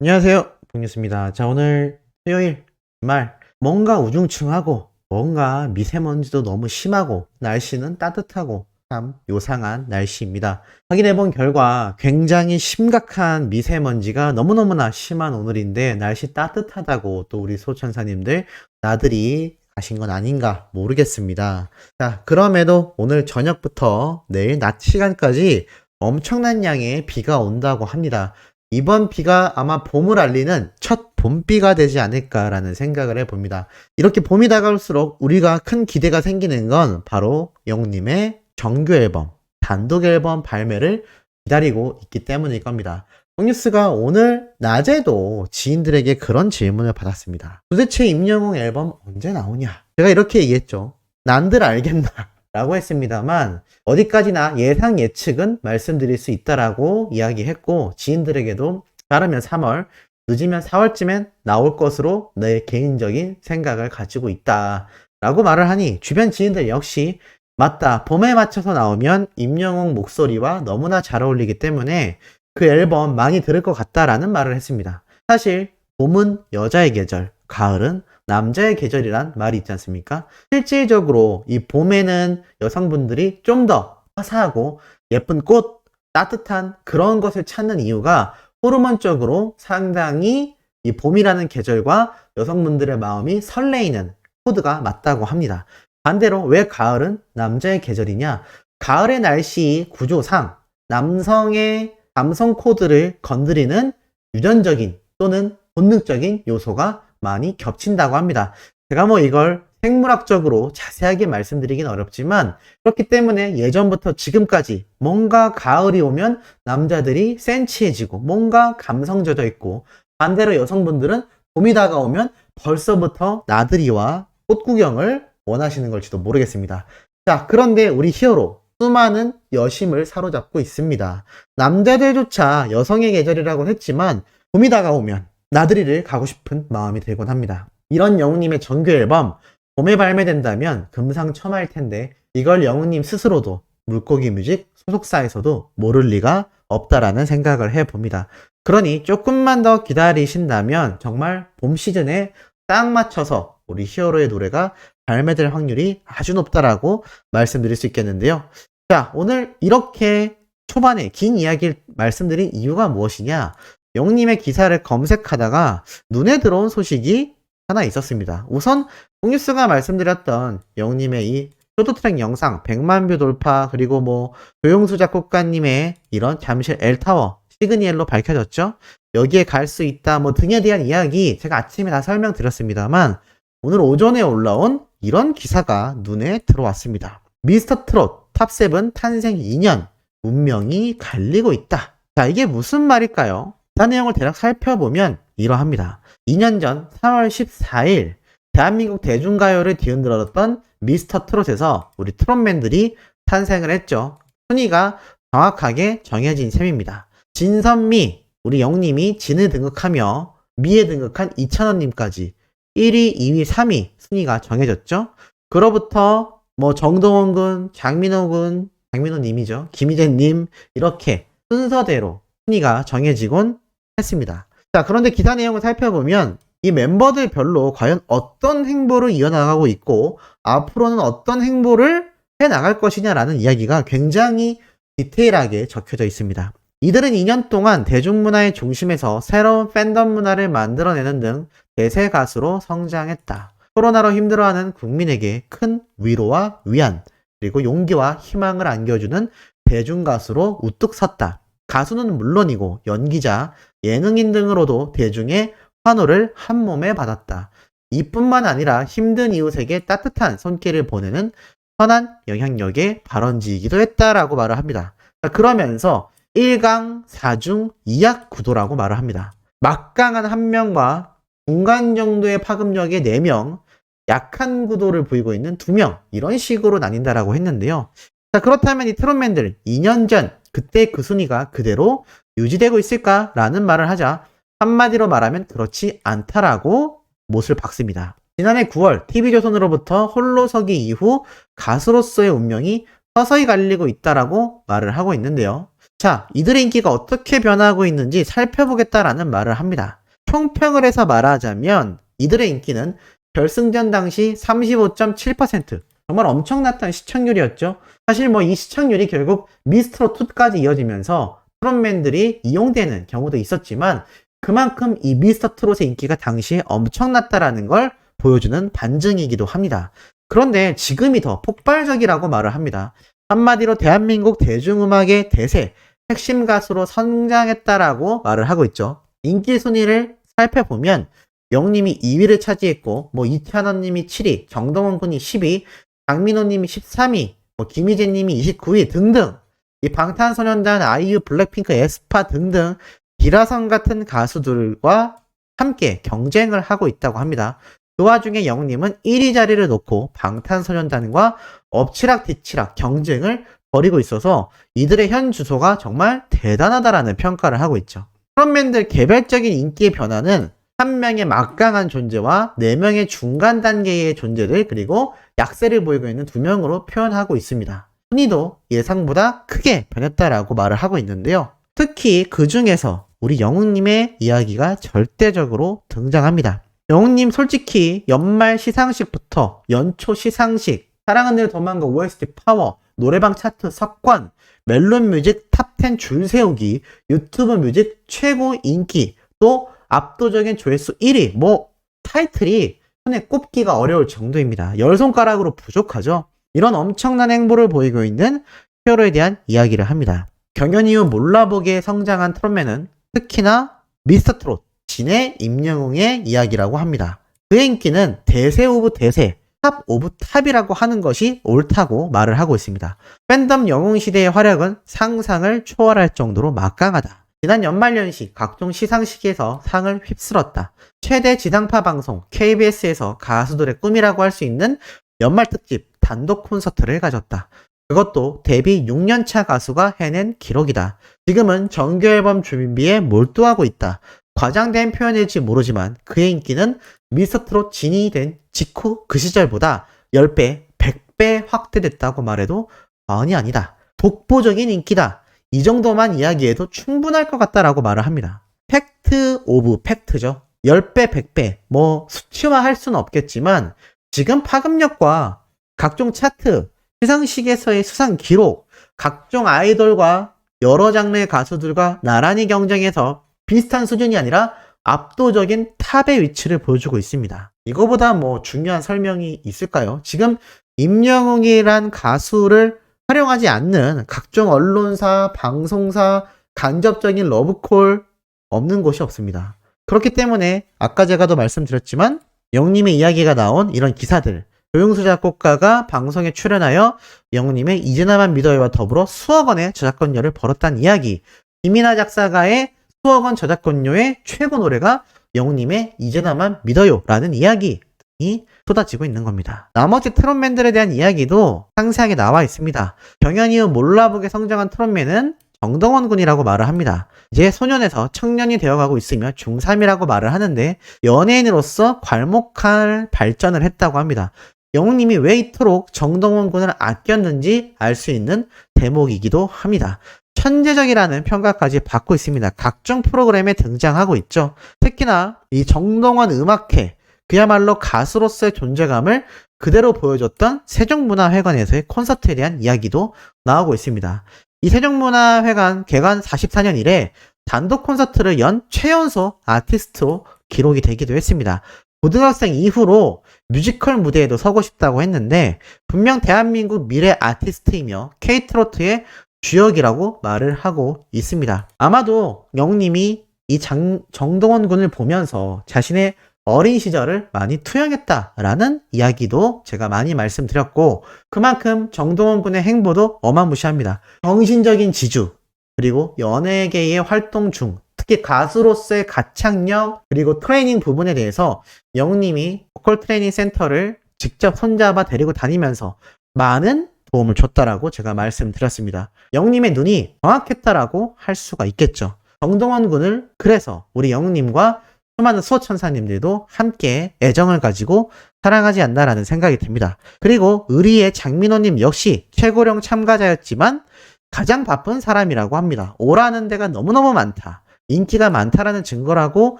안녕하세요. 봉뉴스입니다. 자, 오늘 토요일 주말 뭔가 우중충하고 뭔가 미세먼지도 너무 심하고 날씨는 따뜻하고 참 요상한 날씨입니다. 확인해 본 결과 굉장히 심각한 미세먼지가 너무너무나 심한 오늘인데 날씨 따뜻하다고 또 우리 소천사님들 나들이 가신 건 아닌가 모르겠습니다. 자, 그럼에도 오늘 저녁부터 내일 낮 시간까지 엄청난 양의 비가 온다고 합니다. 이번 비가 아마 봄을 알리는 첫 봄비가 되지 않을까라는 생각을 해봅니다. 이렇게 봄이 다가올수록 우리가 큰 기대가 생기는 건 바로 영님의 정규 앨범, 단독 앨범 발매를 기다리고 있기 때문일 겁니다. 홍뉴스가 오늘 낮에도 지인들에게 그런 질문을 받았습니다. 도대체 임영웅 앨범 언제 나오냐? 제가 이렇게 얘기했죠. 난들 알겠나? 라고 했습니다만 어디까지나 예상 예측은 말씀드릴 수 있다라고 이야기했고 지인들에게도 빠르면 3월 늦으면 4월쯤엔 나올 것으로 내 개인적인 생각을 가지고 있다 라고 말을 하니 주변 지인들 역시 맞다 봄에 맞춰서 나오면 임영웅 목소리와 너무나 잘 어울리기 때문에 그 앨범 많이 들을 것 같다라는 말을 했습니다. 사실 봄은 여자의 계절, 가을은 남자의 계절이란 말이 있지 않습니까? 실질적으로 이 봄에는 여성분들이 좀 더 화사하고 예쁜 꽃, 따뜻한 그런 것을 찾는 이유가 호르몬적으로 상당히 이 봄이라는 계절과 여성분들의 마음이 설레이는 코드가 맞다고 합니다. 반대로 왜 가을은 남자의 계절이냐? 가을의 날씨 구조상 남성의 감성 코드를 건드리는 유전적인 또는 본능적인 요소가 많이 겹친다고 합니다. 제가 뭐 이걸 생물학적으로 자세하게 말씀드리긴 어렵지만 그렇기 때문에 예전부터 지금까지 뭔가 가을이 오면 남자들이 센치해지고 뭔가 감성 젖어 있고 반대로 여성분들은 봄이 다가오면 벌써부터 나들이와 꽃 구경을 원하시는 걸지도 모르겠습니다. 자, 그런데 우리 히어로 수많은 여심을 사로잡고 있습니다. 남자들조차 여성의 계절이라고 했지만 봄이 다가오면 나들이를 가고 싶은 마음이 들곤 합니다. 이런 영웅님의 정규 앨범 봄에 발매된다면 금상첨화일 텐데 이걸 영웅님 스스로도 물고기 뮤직 소속사에서도 모를 리가 없다라는 생각을 해봅니다. 그러니 조금만 더 기다리신다면 정말 봄 시즌에 딱 맞춰서 우리 히어로의 노래가 발매될 확률이 아주 높다라고 말씀드릴 수 있겠는데요. 자, 오늘 이렇게 초반에 긴 이야기를 말씀드린 이유가 무엇이냐? 영님의 기사를 검색하다가 눈에 들어온 소식이 하나 있었습니다. 우선 홍뉴스가 말씀드렸던 영님의 이 쇼트트랙 영상 100만 뷰 돌파 그리고 뭐 조용수 작곡가님의 이런 잠실 엘타워 시그니엘로 밝혀졌죠. 여기에 갈 수 있다 뭐 등에 대한 이야기 제가 아침에 다 설명드렸습니다만 오늘 오전에 올라온 이런 기사가 눈에 들어왔습니다. 미스터 트롯 탑7 탄생 2년 운명이 갈리고 있다. 자 이게 무슨 말일까요? 기사 내용을 대략 살펴보면 이러합니다. 2년 전 3월 14일 대한민국 대중가요를 뒤흔들었던 미스터 트롯에서 우리 트롯맨들이 탄생을 했죠. 순위가 정확하게 정해진 셈입니다. 진선미, 우리 영님이 진을 등극하며 미에 등극한 이찬원님까지 1위, 2위, 3위 순위가 정해졌죠. 그로부터 뭐 정동원 군, 장민호 군, 장민호 님이죠. 김희재 님 이렇게 순서대로 순위가 정해지곤 했습니다. 자, 그런데 기사 내용을 살펴보면 이 멤버들 별로 과연 어떤 행보를 이어나가고 있고 앞으로는 어떤 행보를 해 나갈 것이냐라는 이야기가 굉장히 디테일하게 적혀져 있습니다. 이들은 2년 동안 대중문화의 중심에서 새로운 팬덤 문화를 만들어내는 등 대세 가수로 성장했다. 코로나로 힘들어하는 국민에게 큰 위로와 위안, 그리고 용기와 희망을 안겨주는 대중 가수로 우뚝 섰다. 가수는 물론이고 연기자, 예능인 등으로도 대중의 환호를 한 몸에 받았다. 이뿐만 아니라 힘든 이웃에게 따뜻한 손길을 보내는 선한 영향력의 발원지이기도 했다라고 말을 합니다. 그러면서 1강, 4중, 2약 구도라고 말을 합니다. 막강한 한 명과 중간 정도의 파급력의 4명, 약한 구도를 보이고 있는 2명, 이런 식으로 나뉜다라고 했는데요. 자, 그렇다면 이 트롯맨들 2년 전, 그때 그 순위가 그대로 유지되고 있을까라는 말을 하자 한마디로 말하면 그렇지 않다라고 못을 박습니다. 지난해 9월 TV조선으로부터 홀로 서기 이후 가수로서의 운명이 서서히 갈리고 있다라고 말을 하고 있는데요. 자, 이들의 인기가 어떻게 변하고 있는지 살펴보겠다라는 말을 합니다. 총평을 해서 말하자면 이들의 인기는 결승전 당시 35.7% 정말 엄청났던 시청률이었죠. 사실 뭐 이 시청률이 결국 미스트로 2까지 이어지면서 트롯맨들이 이용되는 경우도 있었지만 그만큼 이 미스터 트롯의 인기가 당시에 엄청났다라는 걸 보여주는 반증이기도 합니다. 그런데 지금이 더 폭발적이라고 말을 합니다. 한마디로 대한민국 대중음악의 대세, 핵심 가수로 성장했다라고 말을 하고 있죠. 인기 순위를 살펴보면 영님이 2위를 차지했고 뭐 이찬원님이 7위, 정동원 군이 10위, 강민호님이 13위, 뭐 김희재님이 29위 등등 이 방탄소년단, 아이유, 블랙핑크, 에스파 등등 기라성 같은 가수들과 함께 경쟁을 하고 있다고 합니다. 그 와중에 영님은 1위 자리를 놓고 방탄소년단과 엎치락뒤치락 경쟁을 벌이고 있어서 이들의 현 주소가 정말 대단하다라는 평가를 하고 있죠. 프론맨들 개별적인 인기의 변화는 한 명의 막강한 존재와 네 명의 중간 단계의 존재들 그리고 약세를 보이고 있는 두 명으로 표현하고 있습니다. 순위도 예상보다 크게 변했다라고 말을 하고 있는데요. 특히 그 중에서 우리 영웅님의 이야기가 절대적으로 등장합니다. 영웅님 솔직히 연말 시상식부터 연초 시상식, 사랑은 늘 도망가 OST 파워, 노래방 차트 석권, 멜론 뮤직 탑10 줄 세우기, 유튜브 뮤직 최고 인기, 또 압도적인 조회수 1위, 뭐 타이틀이 손에 꼽기가 어려울 정도입니다. 열 손가락으로 부족하죠. 이런 엄청난 행보를 보이고 있는 히어로에 대한 이야기를 합니다. 경연 이후 몰라보기에 성장한 트롯맨은 특히나 미스터 트롯, 진의 임영웅의 이야기라고 합니다. 그의 인기는 대세 오브 대세, 탑 오브 탑이라고 하는 것이 옳다고 말을 하고 있습니다. 팬덤 영웅 시대의 활약은 상상을 초월할 정도로 막강하다. 지난 연말연시 각종 시상식에서 상을 휩쓸었다. 최대 지상파 방송 KBS에서 가수들의 꿈이라고 할 수 있는 연말 특집 단독 콘서트를 가졌다. 그것도 데뷔 6년차 가수가 해낸 기록이다. 지금은 정규 앨범 준비에 몰두하고 있다. 과장된 표현일지 모르지만 그의 인기는 미스터트롯 진이 된 직후 그 시절보다 10배, 100배 확대됐다고 말해도 과언이 아니다. 독보적인 인기다. 이 정도만 이야기해도 충분할 것 같다라고 말을 합니다. 팩트 오브 팩트죠. 10배, 100배. 뭐 수치화 할 수는 없겠지만 지금 파급력과 각종 차트, 시상식에서의 수상 기록, 각종 아이돌과 여러 장르의 가수들과 나란히 경쟁해서 비슷한 수준이 아니라 압도적인 탑의 위치를 보여주고 있습니다. 이거보다 뭐 중요한 설명이 있을까요? 지금 임영웅이란 가수를 활용하지 않는 각종 언론사, 방송사, 간접적인 러브콜 없는 곳이 없습니다. 그렇기 때문에 아까 제가 도 말씀드렸지만 영님의 이야기가 나온 이런 기사들 조용수 작곡가가 방송에 출연하여 영님의 이제나만 믿어요와 더불어 수억 원의 저작권료를 벌었다는 이야기 김이나 작사가의 수억 원 저작권료의 최고 노래가 영님의 이제나만 믿어요라는 이야기 이 쏟아지고 있는 겁니다. 나머지 트롯맨들에 대한 이야기도 상세하게 나와 있습니다. 경연 이후 몰라보게 성장한 트롯맨은 정동원 군이라고 말을 합니다. 이제 소년에서 청년이 되어가고 있으며 중3이라고 말을 하는데 연예인으로서 괄목할 발전을 했다고 합니다. 영웅님이 왜 이토록 정동원 군을 아꼈는지 알 수 있는 대목이기도 합니다. 천재적이라는 평가까지 받고 있습니다. 각종 프로그램에 등장하고 있죠. 특히나 이 정동원 음악회, 그야말로 가수로서의 존재감을 그대로 보여줬던 세종문화회관에서의 콘서트에 대한 이야기도 나오고 있습니다. 이 세종문화회관 개관 44년 이래 단독 콘서트를 연 최연소 아티스트로 기록이 되기도 했습니다. 고등학생 이후로 뮤지컬 무대에도 서고 싶다고 했는데 분명 대한민국 미래 아티스트이며 K트로트의 주역이라고 말을 하고 있습니다. 아마도 영님이 이 장, 정동원 군을 보면서 자신의 어린 시절을 많이 투영했다라는 이야기도 제가 많이 말씀드렸고 그만큼 정동원 군의 행보도 어마무시합니다. 정신적인 지주 그리고 연예계의 활동 중 특히 가수로서의 가창력 그리고 트레이닝 부분에 대해서 영님이 보컬 트레이닝 센터를 직접 손잡아 데리고 다니면서 많은 도움을 줬다라고 제가 말씀드렸습니다. 영님의 눈이 정확했다라고 할 수가 있겠죠. 정동원 군을 그래서 우리 영님과 수많은 수호천사님들도 함께 애정을 가지고 사랑하지 않나라는 생각이 듭니다. 그리고 의리의 장민호님 역시 최고령 참가자였지만 가장 바쁜 사람이라고 합니다. 오라는 데가 너무너무 많다. 인기가 많다라는 증거라고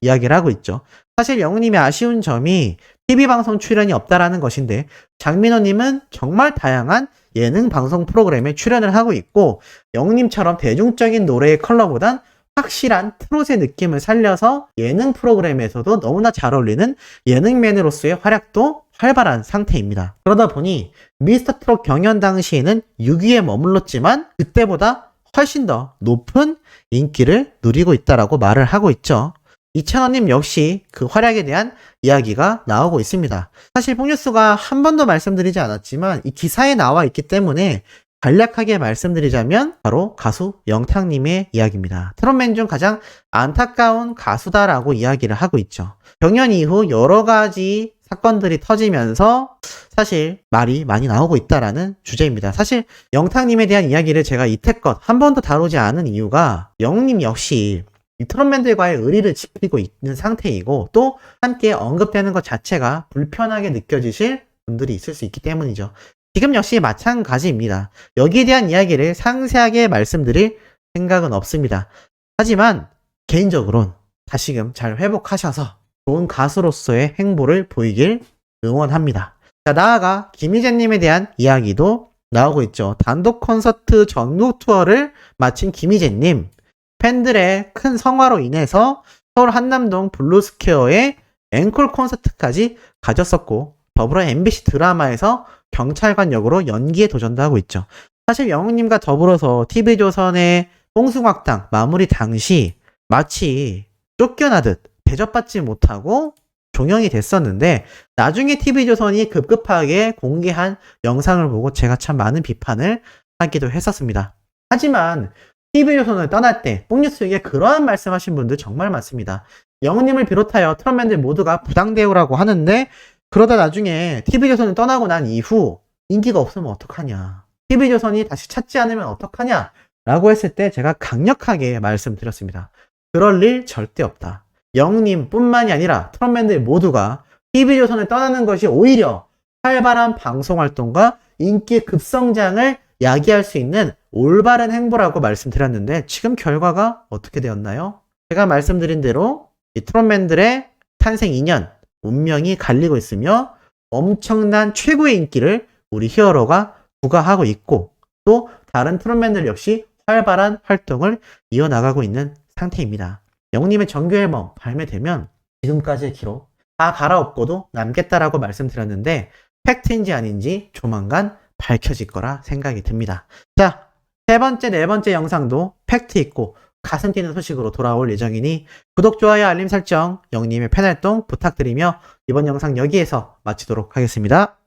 이야기를 하고 있죠. 사실 영우님의 아쉬운 점이 TV방송 출연이 없다라는 것인데 장민호님은 정말 다양한 예능 방송 프로그램에 출연을 하고 있고 영우님처럼 대중적인 노래의 컬러보단 확실한 트롯의 느낌을 살려서 예능 프로그램에서도 너무나 잘 어울리는 예능맨으로서의 활약도 활발한 상태입니다. 그러다 보니 미스터 트롯 경연 당시에는 6위에 머물렀지만 그때보다 훨씬 더 높은 인기를 누리고 있다라고 말을 하고 있죠. 이찬원님 역시 그 활약에 대한 이야기가 나오고 있습니다. 사실 폭뉴스가 한 번도 말씀드리지 않았지만 이 기사에 나와 있기 때문에 간략하게 말씀드리자면 바로 가수 영탁님의 이야기입니다. 트롯맨 중 가장 안타까운 가수다라고 이야기를 하고 있죠. 경연 이후 여러 가지 사건들이 터지면서 사실 말이 많이 나오고 있다라는 주제입니다. 사실 영탁님에 대한 이야기를 제가 이태껏 한 번도 다루지 않은 이유가 영님 역시 이 트롯맨들과의 의리를 지키고 있는 상태이고 또 함께 언급되는 것 자체가 불편하게 느껴지실 분들이 있을 수 있기 때문이죠. 지금 역시 마찬가지입니다. 여기에 대한 이야기를 상세하게 말씀드릴 생각은 없습니다. 하지만 개인적으로는 다시금 잘 회복하셔서 좋은 가수로서의 행보를 보이길 응원합니다. 자, 나아가 김희재님에 대한 이야기도 나오고 있죠. 단독 콘서트 전국 투어를 마친 김희재님. 팬들의 큰 성화로 인해서 서울 한남동 블루스퀘어에 앵콜 콘서트까지 가졌었고 더불어 MBC 드라마에서 경찰관 역으로 연기에 도전도 하고 있죠. 사실 영웅님과 더불어서 TV조선의 뽕숭악당 마무리 당시 마치 쫓겨나듯 대접받지 못하고 종영이 됐었는데 나중에 TV조선이 급급하게 공개한 영상을 보고 제가 참 많은 비판을 하기도 했었습니다. 하지만 TV조선을 떠날 때 뽕뉴스에게 그러한 말씀하신 분들 정말 많습니다. 영웅님을 비롯하여 트롯맨들 모두가 부당대우라고 하는데 그러다 나중에 TV조선을 떠나고 난 이후 인기가 없으면 어떡하냐. TV조선이 다시 찾지 않으면 어떡하냐. 라고 했을 때 제가 강력하게 말씀드렸습니다. 그럴 일 절대 없다. 영님 뿐만이 아니라 트롯맨들 모두가 TV조선을 떠나는 것이 오히려 활발한 방송 활동과 인기 급성장을 야기할 수 있는 올바른 행보라고 말씀드렸는데 지금 결과가 어떻게 되었나요? 제가 말씀드린 대로 이 트롯맨들의 탄생 2년 운명이 갈리고 있으며 엄청난 최고의 인기를 우리 히어로가 부과하고 있고 또 다른 트롯맨들 역시 활발한 활동을 이어나가고 있는 상태입니다. 영님의 정규 앨범 발매되면 지금까지의 기록 다 갈아엎고도 남겠다라고 말씀드렸는데 팩트인지 아닌지 조만간 밝혀질 거라 생각이 듭니다. 자, 세 번째, 네 번째 영상도 팩트 있고 가슴 뛰는 소식으로 돌아올 예정이니 구독, 좋아요, 알림 설정, 영님의 팬활동 부탁드리며 이번 영상 여기에서 마치도록 하겠습니다.